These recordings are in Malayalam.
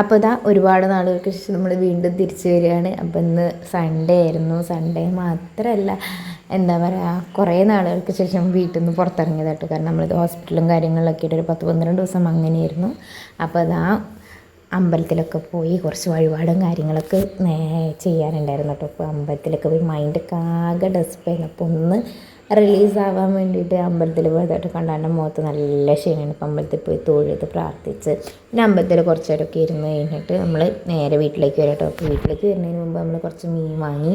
അപ്പോൾ ഇതാ ഒരുപാട് നാളുകൾക്ക് ശേഷം നമ്മൾ വീണ്ടും തിരിച്ചു വരികയാണ്. അപ്പോൾ ഇന്ന് സൺഡേ ആയിരുന്നു. സൺഡേ മാത്രമല്ല എന്താ പറയുക കുറേ നാളുകൾക്ക് ശേഷം വീട്ടിൽ നിന്ന് പുറത്തിറങ്ങിയതാട്ടോ. കാരണം നമ്മളിത് ഹോസ്പിറ്റലും കാര്യങ്ങളിലൊക്കെ ആയിട്ട് ഒരു പത്ത് പന്ത്രണ്ട് ദിവസം അങ്ങനെയായിരുന്നു. അപ്പോൾ അതാ അമ്പലത്തിലൊക്കെ പോയി കുറച്ച് വഴിപാടും കാര്യങ്ങളൊക്കെ ചെയ്യാനുണ്ടായിരുന്നു കേട്ടോ. അപ്പോൾ അമ്പലത്തിലൊക്കെ പോയി മൈൻഡൊക്കെ ആകെ ഡെസ്പായിരുന്നു അപ്പോൾ ഒന്ന് റിലീസ് ആവാൻ വേണ്ടിയിട്ട് അമ്പലത്തിൽ പോയതായിട്ട് കണ്ടാണ്ട് മുഖത്ത് നല്ല ക്ഷീണമാണ് ഇപ്പം അമ്പലത്തിൽ പോയി തൊഴുത് പ്രാർത്ഥിച്ച് പിന്നെ അമ്പലത്തിൽ കുറച്ച് നേരമൊക്കെ ഇരുന്ന് കഴിഞ്ഞിട്ട് നമ്മൾ നേരെ വീട്ടിലേക്ക് വരാം കേട്ടോ അപ്പോൾ വീട്ടിലേക്ക് വരുന്നതിന് മുമ്പ് നമ്മൾ കുറച്ച് മീൻ വാങ്ങി.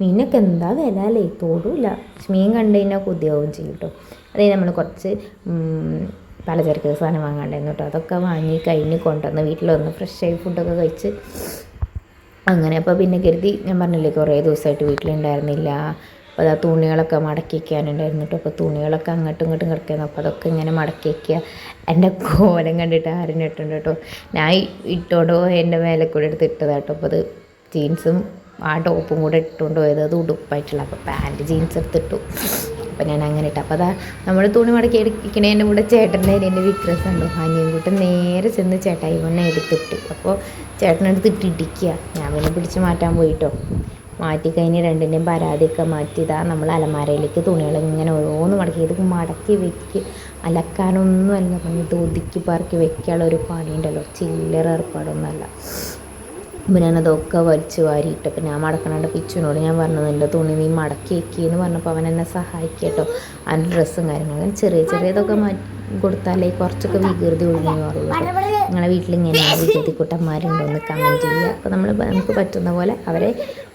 മീനൊക്കെ എന്താ വില അല്ലേ? തോടില്ല മീൻ കണ്ടു കഴിഞ്ഞാൽ കൊതിയാവും ചെയ്യും കേട്ടോ അതേ നമ്മൾ കുറച്ച് പലചരക്ക് സാധനം വാങ്ങാണ്ടായിരുന്നു കേട്ടോ അതൊക്കെ വാങ്ങി കഴിഞ്ഞ് കൊണ്ടുവന്ന് വീട്ടിൽ വന്ന് ഫ്രഷായി ഫുഡൊക്കെ കഴിച്ച് അങ്ങനെ. അപ്പോൾ പിന്നെ കരുതി ഞാൻ പറഞ്ഞില്ലേ കുറേ ദിവസമായിട്ട് വീട്ടിലുണ്ടായിരുന്നില്ല. അപ്പോൾ അതാ തുണികളൊക്കെ മടക്കി വയ്ക്കാനുണ്ടായിരുന്നു കേട്ടോ. അപ്പോൾ തുണികളൊക്കെ അങ്ങോട്ടും ഇങ്ങോട്ടും കിടക്കുന്നു അപ്പോൾ അതൊക്കെ ഇങ്ങനെ മടക്കി വയ്ക്കുക എന്റെ കോലം കണ്ടിട്ട് ആരും ഇട്ടുണ്ട് കേട്ടോ. ഞാൻ ഇട്ടോണ്ടോ എന്റെ മേലെ കൂടെ എടുത്ത് ഇട്ടതാട്ടോ അപ്പോൾ അത് ജീൻസും ആ ടോപ്പും കൂടെ ഇട്ടുകൊണ്ട് പോയത്. അത് ഉടുപ്പായിട്ടുള്ള. അപ്പോൾ പാന്റ് ജീൻസ് എടുത്തിട്ടു. അപ്പോൾ ഞാൻ അങ്ങനെ ഇട്ടു. അപ്പോൾ അതാ നമ്മൾ തുണി മടക്കി എടുക്കണേന്റെ കൂടെ ചേട്ടന്റെ എന്റെ വിക്രസ് ഉണ്ടോ? അനിയൻ കൂട്ടം നേരെ ചെന്ന് ചേട്ടായി വന്നെ എടുത്തിട്ട്. അപ്പോൾ ചേട്ടനെടുത്തിട്ട് ഇടിക്കുക ഞാൻ പിന്നെ പിടിച്ച് മാറ്റാൻ പോയിട്ടോ. മാറ്റി കഴിഞ്ഞ് രണ്ടിന്റെയും പരാതിയൊക്കെ മാറ്റിയതാ നമ്മൾ അലമാരയിലേക്ക് തുണികൾ ഇങ്ങനെ ഓരോന്ന് മടക്കി. ഇത് മടക്കി വെക്ക്. അലക്കാനൊന്നും അല്ല ഇത് ഒതുക്കി പറക്കി വെക്കാനുള്ള ഒരു പണിയുണ്ടല്ലോ. ചില്ലറ ഏർപ്പാടൊന്നുമല്ല. അപ്പോൾ ഞാനതൊക്കെ വലിച്ചു വാരിയിട്ട്. അപ്പം ഞാൻ മടക്കണണ്ട് പിച്ചുവിനോട് ഞാൻ പറഞ്ഞത് എന്റെ തുണി നീ മടക്കി വെക്കിയെന്ന് പറഞ്ഞപ്പോൾ അവൻ എന്നെ സഹായിക്കട്ടോ. അതിന്റെ ഡ്രസ്സും കാര്യങ്ങളും ചെറിയ ചെറിയതൊക്കെ കൊടുത്താലേ കുറച്ചൊക്കെ വികൃതി ഒഴിഞ്ഞു മാറുള്ളൂ. നിങ്ങളെ വീട്ടിൽ ഇങ്ങനെയാണ് വികൃതി കൂട്ടന്മാരുണ്ടോ എന്ന് കമന്റ് ചെയ്യുക അപ്പോൾ നമ്മൾ നമുക്ക് പറ്റുന്ന പോലെ അവരെ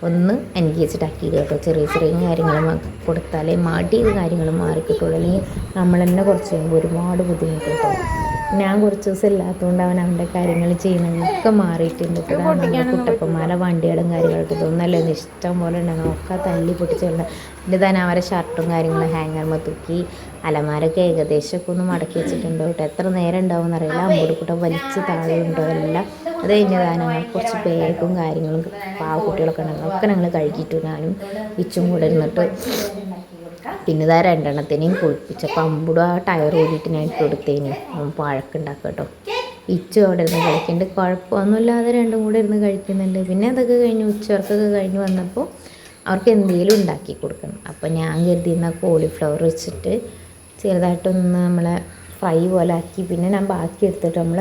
ഒന്ന് എൻഗേജ്ഡ് ആക്കി കേട്ടോ. ചെറിയ ചെറിയ കാര്യങ്ങൾ കൊടുത്താലേ മാട്ടിയത് കാര്യങ്ങൾ മാറിക്കിട്ടുള്ളൂ. അല്ലെങ്കിൽ നമ്മൾ തന്നെ കുറച്ച് കഴിയുമ്പോൾ ഒരുപാട് ബുദ്ധിമുട്ട് കിട്ടും. ഞാൻ കുറച്ച് ദിവസം ഇല്ലാത്തതുകൊണ്ട് അവൻ അവന്റെ കാര്യങ്ങൾ ചെയ്യുന്നതൊക്കെ മാറിയിട്ടുണ്ട്. കുട്ടപ്പന്മാരെ വണ്ടികളും കാര്യങ്ങളൊക്കെ ഇതൊന്നല്ലേ ഇഷ്ടം പോലെ ഉണ്ട് ഒക്കെ തല്ലി പൊട്ടിച്ചുള്ള എന്റെ തന്നെ അവരെ ഷർട്ടും കാര്യങ്ങളും ഹാങ്ങർമ തൂക്കി അലമാരൊക്കെ ഏകദേശമൊക്കെ ഒന്ന് മടക്കി വെച്ചിട്ടുണ്ട് കേട്ടോ. എത്ര നേരം ഉണ്ടാവും എന്നറിയില്ല. അമ്പൂടുക്കൂട്ടം വലിച്ച് താഴെ ഉണ്ടോ എല്ലാം. അത് കഴിഞ്ഞതാണ് കുറച്ച് പേക്കും കാര്യങ്ങളും പാവക്കുട്ടികളൊക്കെ ഉണ്ടാകും ഒക്കെ ഞങ്ങൾ കഴുകിയിട്ടു ഞാനും ഇച്ചും കൂടെ ഇരുന്നിട്ട് പിന്നെ ഇതാ രണ്ടെണ്ണത്തിനെയും കുളിപ്പിച്ചപ്പോൾ അമ്പുടും ആ ടയർ ഓടിയിട്ട് ഞാൻ ഇട്ട് കൊടുത്തേന്. പഴക്കുണ്ടാക്കുക കേട്ടോ ഇച്ചു അവിടെ ഇരുന്ന് കഴിക്കേണ്ട കുഴപ്പമൊന്നുമില്ലാതെ രണ്ടും കൂടെ ഇരുന്ന് കഴിക്കുന്നുണ്ട് പിന്നെ അതൊക്കെ കഴിഞ്ഞ് ഉച്ചവർക്കൊക്കെ കഴിഞ്ഞ് വന്നപ്പോൾ അവർക്ക് എന്തെങ്കിലും ഉണ്ടാക്കി കൊടുക്കണം. അപ്പോൾ ഞാൻ കരുതിയിരുന്ന കോളിഫ്ലവർ വെച്ചിട്ട് ചെറുതായിട്ടൊന്ന് നമ്മളെ ഫ്രൈ പോലെ ആക്കി. പിന്നെ ഞാൻ ബാക്കി എടുത്തിട്ട് നമ്മൾ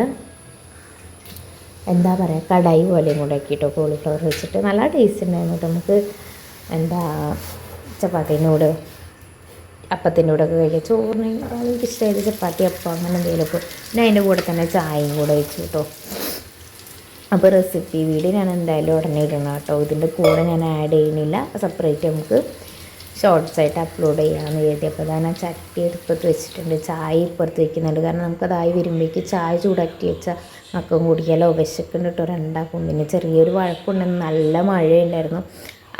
എന്താ പറയുക കടായി പോലെയും കൂടെ ആക്കിയിട്ടോ കോളിഫ്ലവർ വെച്ചിട്ട്. നല്ല ടേസ്റ്റ് ഉണ്ടായിരുന്നു കേട്ടോ നമുക്ക് എന്താ ചപ്പാത്തിനോട് അപ്പത്തിന്റെ കൂടെ ഒക്കെ കഴിക്കുക ചോറിന് എനിക്ക് ഇഷ്ടമായത് ചപ്പാത്തി അപ്പം അങ്ങനെ എന്തെങ്കിലുമൊക്കെ. പിന്നെ അതിന്റെ കൂടെ തന്നെ ചായയും കൂടെ വെച്ചു കേട്ടോ. അപ്പോൾ റെസിപ്പി വീഡിയോ ഞാൻ എന്തായാലും ഉടനെ ഇടണം കേട്ടോ. ഇതിന്റെ കൂടെ ഞാൻ ആഡ് ചെയ്യുന്നില്ല. സെപ്പറേറ്റ് നമുക്ക് ഷോർട്ട്സ് ആയിട്ട് അപ്ലോഡ് ചെയ്യാമെന്ന് കരുതി. അപ്പോൾ ചട്ടി എടുപ്പത്ത് വെച്ചിട്ടുണ്ട്. ചായ ഇപ്പുറത്ത് വെക്കുന്നുണ്ട്. കാരണം നമുക്കതായി വരുമ്പോഴേക്ക് ചായ ചൂടാക്കി വെച്ചാൽ മക്കം കുടിക്കാലോ വിശക്കുണ്ട് കേട്ടോ. രണ്ടാക്കും. പിന്നെ ചെറിയൊരു വഴക്കുണ്ടെന്ന് നല്ല മഴയുണ്ടായിരുന്നു.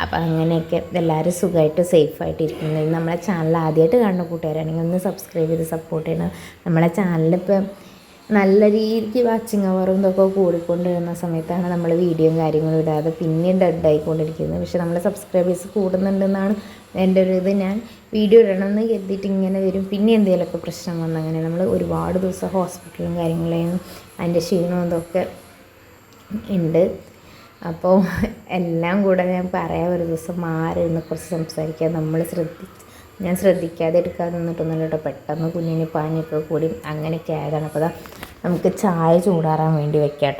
അപ്പോൾ അങ്ങനെയൊക്കെ എല്ലാവരും സുഖമായിട്ട് സേഫായിട്ട് ഇരിക്കുന്നത് നമ്മളെ ചാനൽ ആദ്യമായിട്ട് കാണുന്ന കൂട്ടുകാരാണെങ്കിൽ ഒന്ന് സബ്സ്ക്രൈബ് ചെയ്ത് സപ്പോർട്ട് ചെയ്യണം. നമ്മളെ ചാനലിപ്പോൾ നല്ല രീതിക്ക് വാച്ചിങ് അവറും ഇതൊക്കെ കൂടിക്കൊണ്ടിരുന്ന സമയത്താണ് നമ്മൾ വീഡിയോയും കാര്യങ്ങളും ഇടാതെ പിന്നെയും ഡെഡായിക്കൊണ്ടിരിക്കുന്നത് പക്ഷേ നമ്മളെ സബ്സ്ക്രൈബേഴ്സ് കൂടുന്നുണ്ടെന്നാണ് എന്റെ ഒരു ഇത്. ഞാൻ വീഡിയോ ഇടണമെന്ന് കരുതിയിട്ട് ഇങ്ങനെ വരും. പിന്നെ എന്തെങ്കിലുമൊക്കെ പ്രശ്നം വന്നു അങ്ങനെ നമ്മൾ ഒരുപാട് ദിവസം ഹോസ്പിറ്റലും കാര്യങ്ങളെയും അതിന്റെ ക്ഷീണവും ഇതൊക്കെ ഉണ്ട്. അപ്പോൾ എല്ലാം കൂടെ ഞാൻ പറയാം ഒരു ദിവസം മാറി നിന്ന് കുറച്ച് സംസാരിക്കാൻ നമ്മൾ ശ്രദ്ധിച്ച് ഞാൻ ശ്രദ്ധിക്കാതെ എടുക്കാതെ നിന്നിട്ടൊന്നുമില്ല കേട്ടോ. പെട്ടെന്ന് കുഞ്ഞിന് പാനിയൊക്കെ കൂടി അങ്ങനെയൊക്കെ ആയതാണ്. അപ്പോൾ നമുക്ക് ചായ ചൂടാറാൻ വേണ്ടി വെക്കാം കേട്ടോ